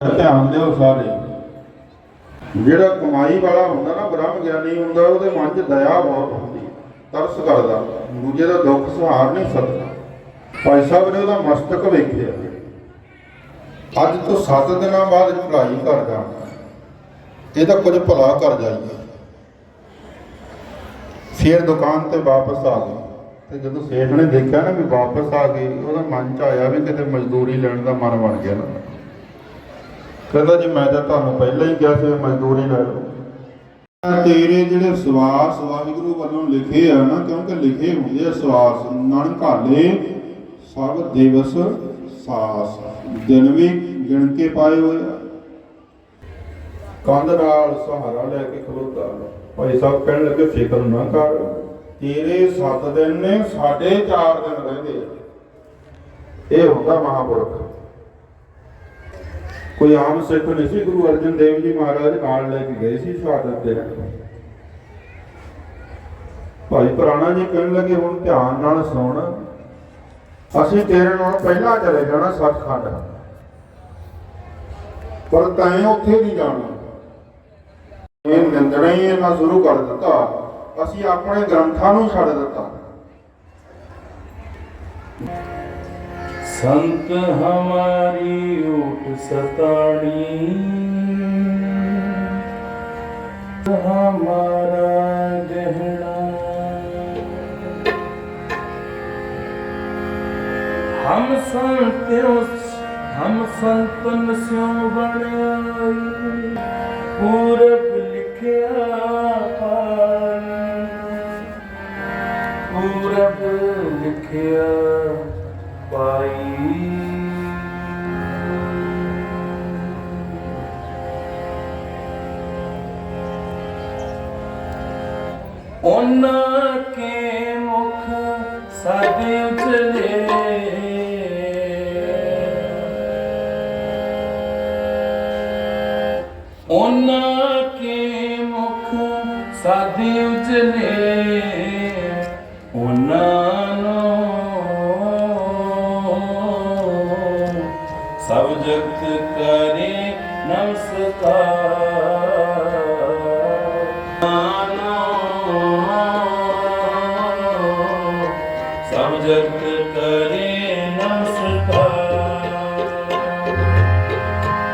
ਧਿਆਨ ਦਿਓ ਸਾਰੇ। ਜਿਹੜਾ ਕਮਾਈ ਵਾਲਾ ਹੁੰਦਾ ਨਾ, ਬ੍ਰਹਮ ਗਿਆਨੀ ਹੁੰਦਾ, ਉਹਦੇ ਮਨ 'ਚ ਦਇਆ ਬਹੁਤ ਹੁੰਦੀ। ਤਰਸ ਕਰਦਾ। ਦੂਜੇ ਦਾ ਦੁੱਖ ਸਹਾਰ ਨਹੀਂ ਸਕਦਾ। ਭਾਈ ਸਾਹਿਬ ਨੇ ਉਹਦਾ ਮਸਤਕ ਵੇਖਿਆ। ਅੱਜ ਤੋਂ 7 ਦਿਨਾਂ ਬਾਅਦ ਭਲਾਈ ਕਰ ਜਾਣਾ। ਇਹ ਕੁਝ ਭਲਾ ਕਰ ਜਾਈਏ। ਫਿਰ ਦੁਕਾਨ ਤੇ ਵਾਪਸ ਆ ਗਏ। ਤੇ ਜਦੋਂ ਸੇਠ ਨੇ ਦੇਖਿਆ ਨਾ ਵੀ ਵਾਪਸ ਆ ਗਏ, ਉਹਦਾ ਮਨ 'ਚ ਆਇਆ ਵੀ ਕਿਤੇ ਮਜ਼ਦੂਰੀ ਲੈਣ ਦਾ ਮਨ ਬਣ ਗਿਆ ਨਾ। ਕਹਿੰਦਾ ਜੀ ਮੈਂ ਤਾਂ ਤੁਹਾਨੂੰ ਪਹਿਲਾਂ ਹੀ ਕਿਹਾ ਸੀ ਮਜ਼ਦੂਰੀ ਲੈ ਲਓ। ਤੇਰੇ ਜਿਹੜੇ ਸਵਾਸ ਵਾਹਿਗੁਰੂ ਵੱਲੋਂ ਲਿਖੇ ਆ ਨਾ ਕਿਉਂਕਿ ਲਿਖੇ ਹੁੰਦੇ ਆ ਸਵਾਸ ਨਾਨਕ ਹਾਲੇ ਸਭ ਦਿਵਸ ਸਾਸ। ਦਿਨ ਵੀ ਗਿਣ ਕੇ ਪਾਏ ਹੋਏ ਆ। ਕੰਧ ਨਾਲ ਸਹਾਰਾ ਲੈ ਕੇ ਖਲੋਤਾ। ਭਾਈ ਸਾਹਿਬ ਕਹਿਣ ਲੱਗੇ ਫਿਕਰ ਨਾ ਕਰ ਤੇਰੇ 7 ਦਿਨ ਨੇ ਸਾਡੇ 4 ਦਿਨ ਰਹਿੰਦੇ ਆ। ਇਹ ਹੁੰਦਾ ਮਹਾਪੁਰਖ। ਕੋਈ ਆਮ ਸਿੱਖ ਨਹੀਂ ਸੀ, ਗੁਰੂ ਅਰਜਨ ਦੇਵ ਜੀ ਮਹਾਰਾਜ ਨਾਲ ਲੈ ਕੇ ਗਏ ਸੀ ਸ਼ਹਾਦਤ ਦੇ ਭਾਈ ਪੁਰਾਣਾ ਜੀ ਕਹਿਣ ਲੱਗੇ, ਹੁਣ ਧਿਆਨ ਨਾਲ ਸੁਣ। ਅਸੀਂ ਤੇਰੇ ਨਾਲ ਪਹਿਲਾਂ ਚਲੇ ਜਾਣਾ ਸੱਚਖੰਡ। ਪਰ ਤੈਂ ਉੱਥੇ ਨਹੀਂ ਜਾਣਾ। ਇਹ ਨਿੰਦਣਾ ਹੀ ਇਹਨਾਂ ਸ਼ੁਰੂ ਕਰ ਦਿੱਤਾ। ਅਸੀਂ ਆਪਣੇ ਗ੍ਰੰਥਾਂ ਨੂੰ ਛੱਡ ਦਿੱਤਾ। संत हमारी ओट सताड़ी हमारा गहना हम संत्यों हम संतन स्यों बने पूरब ਉਹਨਾਂ ਕੇ ਮੁਖ ਸਾਡੇ ਉਜਲੇ। ਉਹਨਾਂ ਕੇ ਮੁਖ ਸਾਡੇ ਉਜਲੇ।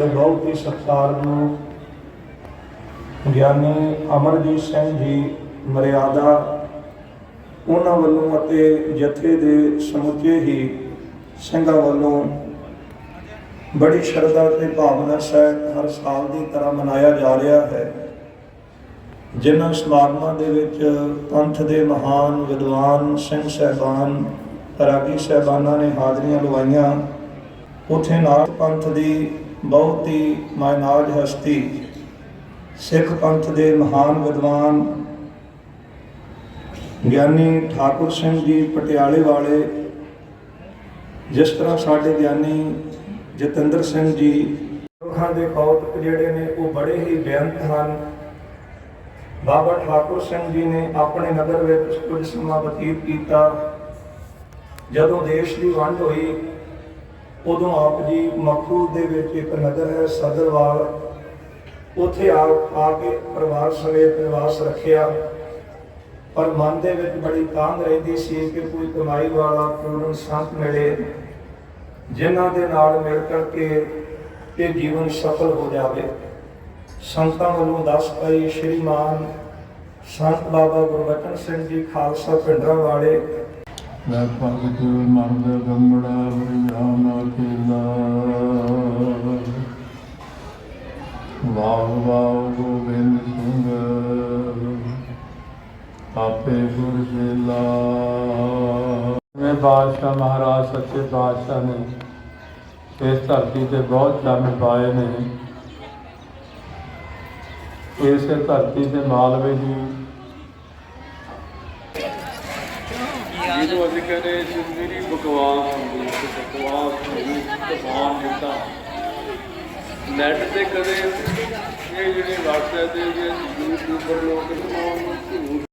ਸਾਡੇ ਬਹੁਤ ਹੀ ਸਤਿਕਾਰਯੋਗ ਗਿਆਨੀ ਅਮਰਜੀਤ ਸਿੰਘ ਜੀ ਮਰਿਆਦਾ ਉਹਨਾਂ ਵੱਲੋਂ ਅਤੇ ਜਥੇ ਦੇ ਸਮੁੱਚੇ ਹੀ ਸਿੰਘਾਂ ਵੱਲੋਂ ਬੜੀ ਸ਼ਰਧਾ ਤੇ ਭਾਵਨਾ ਸਹਿਤ ਹਰ ਸਾਲ ਦੀ ਤਰ੍ਹਾਂ ਮਨਾਇਆ ਜਾ ਰਿਹਾ ਹੈ। ਜਿਨ੍ਹਾਂ ਸਮਾਗਮਾਂ ਦੇ ਵਿੱਚ ਪੰਥ ਦੇ ਮਹਾਨ ਵਿਦਵਾਨ, ਸਿੰਘ ਸਹਿਬਾਨ, ਰਾਗੀ ਸਹਿਬਾਨਾਂ ਨੇ ਹਾਜ਼ਰੀਆਂ ਲਵਾਈਆਂ। ਉਥੇ ਨਾਲ ਪੰਥ ਦੀ ਬਹੁਤ ਹੀ ਮਾਇਨਾਜ ਹਸਤੀ, ਸਿੱਖ ਪੰਥ ਦੇ ਮਹਾਨ ਵਿਦਵਾਨ ਗਿਆਨੀ ਠਾਕੁਰ ਸਿੰਘ ਜੀ ਪਟਿਆਲੇ ਵਾਲੇ, ਜਿਸ ਤਰ੍ਹਾਂ ਸਾਡੇ ਗਿਆਨੀ ਜਤਿੰਦਰ ਸਿੰਘ ਜੀ ਰੁੱਖਾਂ ਦੇ ਕੌਤਕ ਜਿਹੜੇ ਨੇ ਉਹ ਬੜੇ ਹੀ ਬੇਅੰਤ ਹਨ। ਬਾਬਾ ਠਾਕੁਰ ਸਿੰਘ ਜੀ ਨੇ ਆਪਣੇ ਨਗਰ ਵਿੱਚ ਕੁਝ ਸਮਾਂ ਬਤੀਤ ਕੀਤਾ। ਜਦੋਂ ਦੇਸ਼ ਦੀ ਵੰਡ ਹੋਈ ਉਦੋਂ ਆਪ ਜੀ ਮਖੂ ਦੇ ਵਿੱਚ ਇੱਕ ਨਗਰ ਹੈ, ਸਦਰਵਾਲ। ਉੱਥੇ ਆ ਆ ਕੇ ਪਰਿਵਾਰ ਸਮੇਤ ਨਿਵਾਸ ਰੱਖਿਆ। ਪਰ ਮਨ ਦੇ ਵਿੱਚ ਬੜੀ ਤਾਂਘ ਰਹਿੰਦੀ ਸੀ ਕਿ ਕੋਈ ਕਮਾਈ ਵਾਲਾ ਪੂਰਨ ਸੰਤ ਮਿਲੇ, ਜਿਨ੍ਹਾਂ ਦੇ ਨਾਲ ਮਿਲ ਕਰਕੇ ਇਹ ਜੀਵਨ ਸਫਲ ਹੋ ਜਾਵੇ। ਸੰਤਾਂ ਵੱਲੋਂ ਦੱਸ ਪਈ ਸ਼੍ਰੀਮਾਨ ਸੰਤ ਬਾਬਾ ਗੁਰਬਚਨ ਸਿੰਘ ਜੀ, ਖਾਲਸਾ ਪਿੰਡਰਾਂ ਵਾਲੇ ਮੈਂ ਭਗਤ ਮਰਦ ਗੰਮੜਾ ਬ੍ਰਿਆਮਾ ਕੀਲਾ ਵਾਹ ਵਾਹ ਗੋਬਿੰਦ ਸਿੰਘ ਆਪੇ ਗੁਰ ਜੇਲਾ ਮੈਂ ਬਾਦਸ਼ਾਹ ਮਹਾਰਾਜ ਸੱਚੇ ਬਾਦਸ਼ਾਹ ਨੇ ਇਸ ਧਰਤੀ ਤੇ ਬਹੁਤ ਚੰਨ ਪਾਏ ਨੇ। ਇਸੇ ਧਰਤੀ ਤੇ ਮਾਲਵੇ ਦੀ ਜਿਹਨੂੰ ਅਸੀਂ ਕਹਿੰਦੇ ਜ਼ਿੰਦਗੀ ਬਕਵਾਸ ਹੁੰਦੀ ਹੈ ਬਕਵਾਸ ਹੁੰਦੀ ਤੂਫਾਨ ਜਿੱਦਾਂ ਨੈਟ ਤੇ ਕਦੇ ਇਹ ਜਿਹੜੇ WhatsApp ਤੇ ਜਿਹੜੇ YouTube ਪਰ ਲੋਕ ਨੂੰ